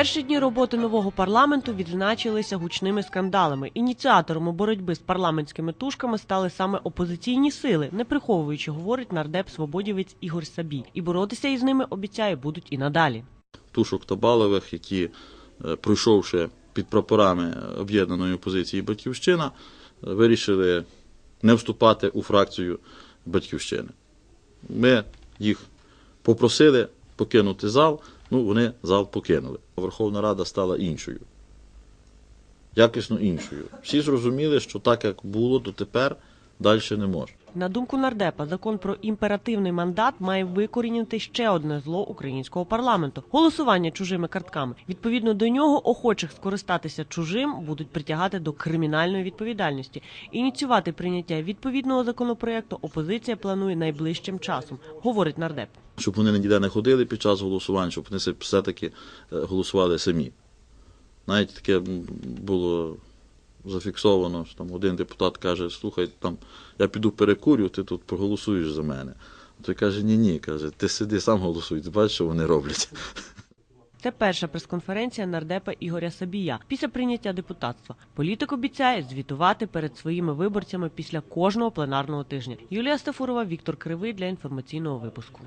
Перші дні роботи нового парламенту відзначилися гучними скандалами. Ініціаторами боротьби з парламентськими тушками стали саме опозиційні сили, не приховуючи, говорить нардеп свободівець Ігор Сабій. І боротися із ними обіцяє будуть і надалі. тушок Табалових, які, е, пройшовши під прапорами об'єднаної опозиції Батьківщина, е, вирішили не вступати у фракцію Батьківщини. Ми їх попросили покинути зал, ну вони зал покинули. Верховна Рада стала іншою. Якісно іншою. Всі зрозуміли, що так, як було дотепер, далі не може. На думку нардепа, закон про імперативний мандат має викорінити ще одне зло українського парламенту голосування чужими картками. Відповідно до нього, охочих скористатися чужим будуть притягати до кримінальної відповідальності. Ініціювати прийняття відповідного законопроекту опозиція планує найближчим часом, говорить нардеп. щоб вони ніде не ходили під час голосувань, щоб вони се- все-таки е, голосували самі. Навіть таке було зафіксовано, що там один депутат каже, слухай, там, я піду перекурю, ти тут проголосуєш за мене. А той каже, ні, ні, каже, ти сиди сам голосуй, ти бачиш, що вони роблять. Це перша прес-конференція нардепа Ігоря Сабія після прийняття депутатства. Політик обіцяє звітувати перед своїми виборцями після кожного пленарного тижня. Юлія Стафурова, Віктор Кривий для інформаційного випуску.